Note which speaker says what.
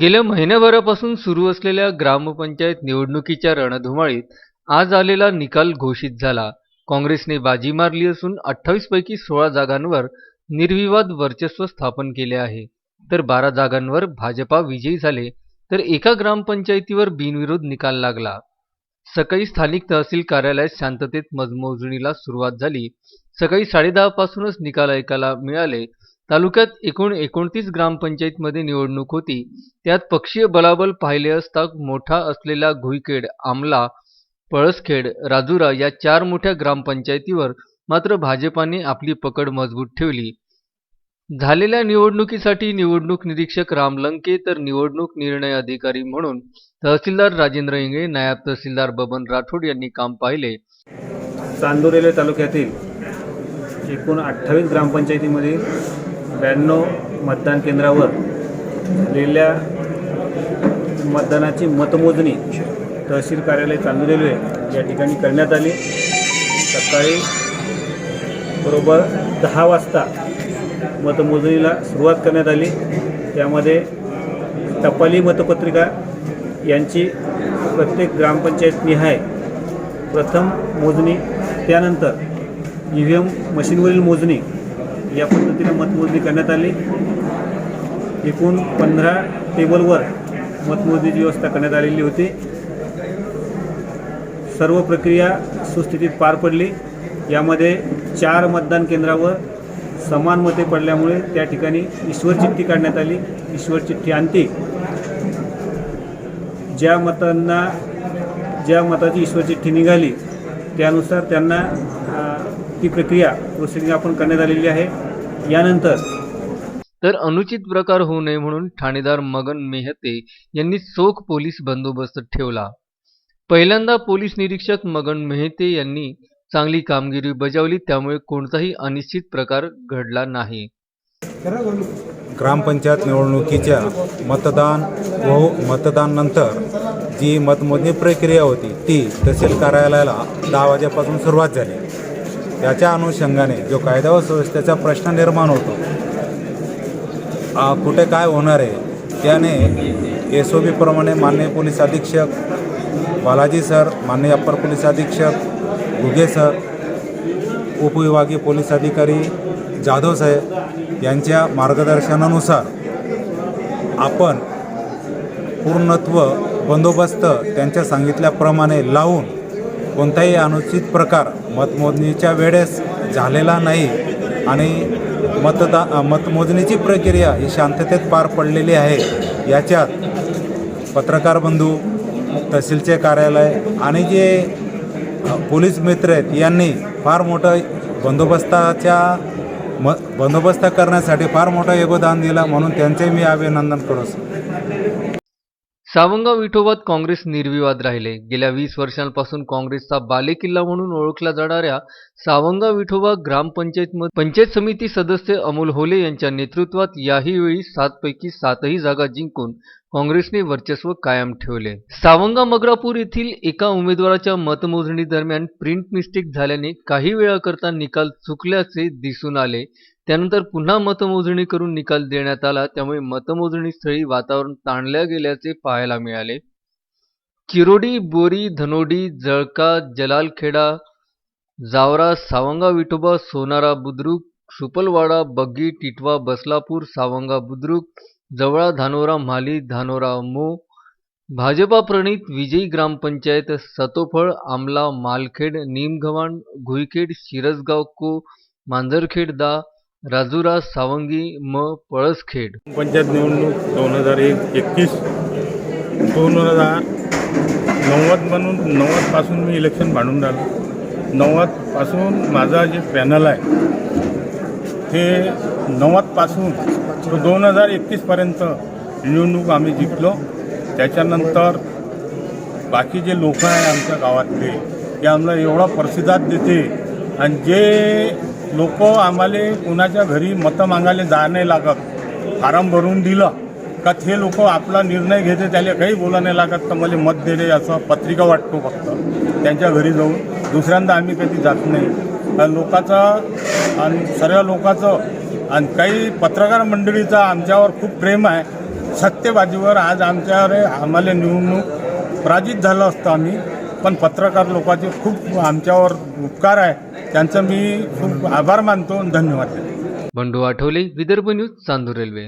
Speaker 1: गेल्या महिन्याभरापासून सुरू असलेल्या ग्रामपंचायत निवडणुकीच्या रणधुमाळीत आज आलेला निकाल घोषित झाला. काँग्रेसने बाजी मारली असून अठ्ठावीसपैकी सोळा जागांवर निर्विवाद वर्चस्व स्थापन केले आहे. तर बारा जागांवर भाजपा विजयी झाले तर एका ग्रामपंचायतीवर बिनविरोध निकाल लागला. सकाळी स्थानिक तहसील कार्यालयात शांततेत मतमोजणीला सुरुवात झाली. सकाळी साडेदहापासूनच निकाल ऐकायला मिळाले तालुक्यात एकूण एकोणतीस ग्रामपंचायतमध्ये निवडणूक होती. त्यात पक्षीय बलाबल पाहिले असता मोठा असलेला घुईखेड आमला पळसखेड राजुरा या चार मोठ्या ग्रामपंचायतीवर मात्र भाजपाने आपली पकड मजबूत ठेवली. झालेल्या निवडणुकीसाठी निवडणूक निरीक्षक राम लंके तर निवडणूक निर्णय अधिकारी म्हणून तहसीलदार राजेंद्र इंगळे नायब तहसीलदार बबन राठोड यांनी काम पाहिले.
Speaker 2: चांदोरेले तालुक्यातील एकूण अठ्ठावीस ग्रामपंचायतीमध्ये ब्याण्णव मतदान केंद्रावर झालेल्या मतदानाची मतमोजणी तहसील कार्यालय चांदोरेल्वे या ठिकाणी करण्यात आली. सकाळी बरोबर दहा वाजता मतमोजणीला सुरुवात करण्यात आली. त्यामध्ये टपाली मतपत्रिका यांची प्रत्येक ग्रामपंचायत निहाय प्रथम मोजणी त्यानंतर ई व्ही एम मशीनवरील मोजणी या पद्धतीने मतमोजणी करण्यात आली. एकूण पंधरा टेबलवर मतमोजणीची व्यवस्था करण्यात आलेली होती. सर्व प्रक्रिया सुस्थितीत पार पडली. यामध्ये चार मतदान केंद्रावर समान मते पडल्यामुळे त्या ठिकाणी ईश्वर चिठ्ठी काढण्यात आली. ईश्वर चिठ्ठी आणते ज्या मतांना ज्या मताची ईश्वर चिठ्ठी निघाली त्यानुसार त्यांना ती प्रक्रिया प्रोसिडिंग आपण करण्यात आलेली आहे. यानंतर
Speaker 1: तर अनुचित प्रकार होऊ नये म्हणून ठाणेदार मगन मेहते यांनी चोख पोलीस बंदोबस्त ठेवला. पहिल्यांदा पोलीस निरीक्षक मगन मेहते यांनी चांगली कामगिरी बजावली त्यामुळे कोणताही अनिश्चित प्रकार घडला नाही.
Speaker 3: ग्रामपंचायत निवडणुकीच्या मतदान व मतदानानंतर जी मतमोजणी प्रक्रिया होती ती तहसील कार्यालयाला दहा वाजेपासून सुरुवात झाली. त्याच्या अनुषंगाने जो कायदा व सुव्यवस्थेचा प्रश्न निर्माण होतो कुठे काय होणार आहे त्याने एस ओ बीप्रमाणे माननीय पोलीस अधीक्षक बालाजी सर माननीय अप्पर पोलीस अधीक्षक गुगे सर उपविभागीय पोलीस अधिकारी जाधव साहेब यांच्या मार्गदर्शनानुसार आपण पूर्णत्व बंदोबस्त त्यांच्या सांगितल्याप्रमाणे लावून कोणताही अनुचित प्रकार मतमोजणीच्या वेळेस झालेला नाही आणि मतदा मतमोजणीची प्रक्रिया ही शांततेत पार पडलेली आहे. याच्यात पत्रकार बंधू तहसीलचे कार्यालय आणि जे पोलीस मित्र आहेत यांनी फार मोठं बंदोबस्ताच्या म बंदोबस्त करण्यासाठी फार मोठं योगदान दिलं म्हणून त्यांचे मी अभिनंदन करू
Speaker 1: सावंगाव विठोबात काँग्रेस निर्विवाद राहिले. गेल्या वीस वर्षांपासून काँग्रेसचा बालेकिल्ला म्हणून ओळखला जाणाऱ्या सावंगाव विठोबा ग्रामपंचायत पंचायत समिती सदस्य अमोल होले यांच्या नेतृत्वात याही वेळी सातपैकी सातही जागा जिंकून काँग्रेसने वर्चस्व कायम ठेवले. सावंगा मगरापूर येथील एका उमेदवाराच्या मतमोजणी दरम्यान प्रिंट मिस्टेक झाल्याने काही वेळाकरता निकाल चुकल्याचे दिसून आले. त्यानंतर पुन्हा मतमोजणी करून निकाल देण्यात आला. त्यामुळे मतमोजणी स्थळी वातावरण ताणल्या गेल्याचे पाहायला मिळाले. किरोडी बोरी धनोडी जळका जलालखेडा जावरा सावंगा विठोबा सोनारा बुद्रुक सुपलवाडा बग्गी टिटवा बसलापूर सावंगा बुद्रुक जवळा धानोरा म्हाली धानोरा मो भाजपा प्रणित विजयी ग्रामपंचायत सतोफळ आमला मालखेड निमगव्हाण घुईखेड शिरसगाव को मांजरखेड दा राजूराज सावंगी म पळसखेड.
Speaker 4: पंचायत निवडणूक दोन हजार एक एकतीस. दोन हजार नव्वद म्हणून नव्वदपासून मी इलेक्शन भांडून राहिलो. नव्वदपासून माझा जे पॅनल आहे ते नव्वदपासून तो दोन हजार एकतीसपर्यंत निवडणूक आम्ही जिंकलो. त्याच्यानंतर बाकी जे लोक आहे आमच्या गावातले ते आम्हाला एवढा प्रसिद्धात देते. आणि जे लोक आम्हाला कुणाच्या घरी मतं मागायला जा नाही लागत. फारम भरून दिलं का ते लोक आपला निर्णय घेते त्याला काही बोला नाही लागत तर मला मत दे असं पत्रिका वाटतो फक्त. त्यांच्या घरी जाऊन. दुसऱ्यांदा आम्ही कधी जात नाही. कारण लोकांचं आणि सर्व लोकांचं आणि काही पत्रकार मंडळीचं आमच्यावर खूप प्रेम आहे. सत्यबाजीवर आज आमच्यावर आम्हाला निवडणूक पराजित झालं असतं आम्ही. पण पत्रकार लोकांचे खूप आमच्यावर उपकार आहे. त्यांचं मी खूप आभार मानतो धन्यवाद.
Speaker 1: Bandu Athawale Vidarbha news Chandur railway.